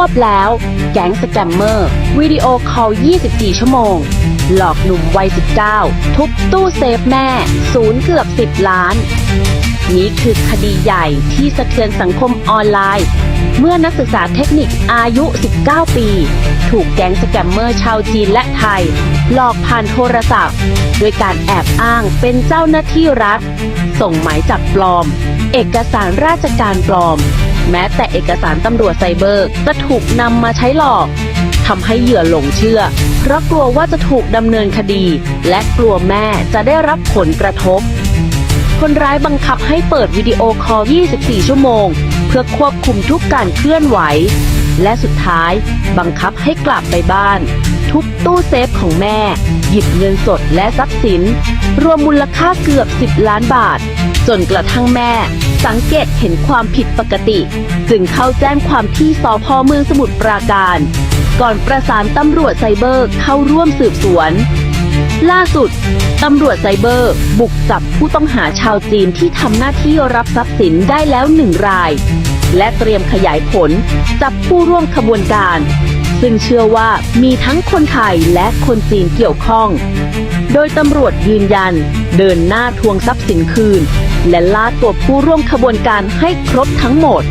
วบแล้ว แก๊งสแกมเมอร์วิดีโอคอล 24 ชั่วโมง หลอกหนุ่มวัย 19 ทุบตู้เซฟแม่ ศูนย์เกือบ 10 ล้าน นี่คือคดีใหญ่ที่สะเทือนสังคมออนไลน์ เมื่อนักศึกษาเทคนิคอายุ 19 ปี ถูกแก๊งสแกมเมอร์ชาวจีนและไทย หลอกผ่านโทรศัพท์ โดยการแอบอ้างเป็นเจ้าหน้าที่รัฐ ส่งหมายจับปลอม เอกสารราชการปลอม แม้แต่เอกสารตำรวจไซเบอร์ก็ถูกนำมาใช้หลอกทำให้เหยื่อหลงเชื่อ เพราะกลัวว่าจะถูกดำเนินคดี และกลัวแม่จะได้รับผลกระทบ คนร้ายบังคับให้เปิดวิดีโอคอล 24 ชั่วโมง เพื่อควบคุมทุกการเคลื่อนไหว และสุดท้ายบังคับให้กลับไปบ้าน ทุบตู้เซฟของแม่ หยิบเงินสดและทรัพย์สิน รวมมูลค่าเกือบ 10 ล้านบาท จนกระทั่งแม่ สังเกตเห็นความผิดปกติ จึงเข้าแจ้งความที่สพเมืองสมุทรปราการ ก่อนประสานตำรวจไซเบอร์เข้าร่วมสืบสวน ล่าสุด ตำรวจไซเบอร์ บุกจับผู้ต้องหาชาวจีนที่ทำหน้าที่รับทรัพย์สินได้แล้วหนึ่งราย และเตรียมขยายผล จับผู้ร่วมขบวนการซึ่งเชื่อว่ามีทั้งคนไทยและคนจีนเกี่ยวข้อง โดยตำรวจยืนยัน เดินหน้าทวงทรัพย์สินคืน และล่าตัวผู้ร่วมขบวนการให้ครบทั้งหมด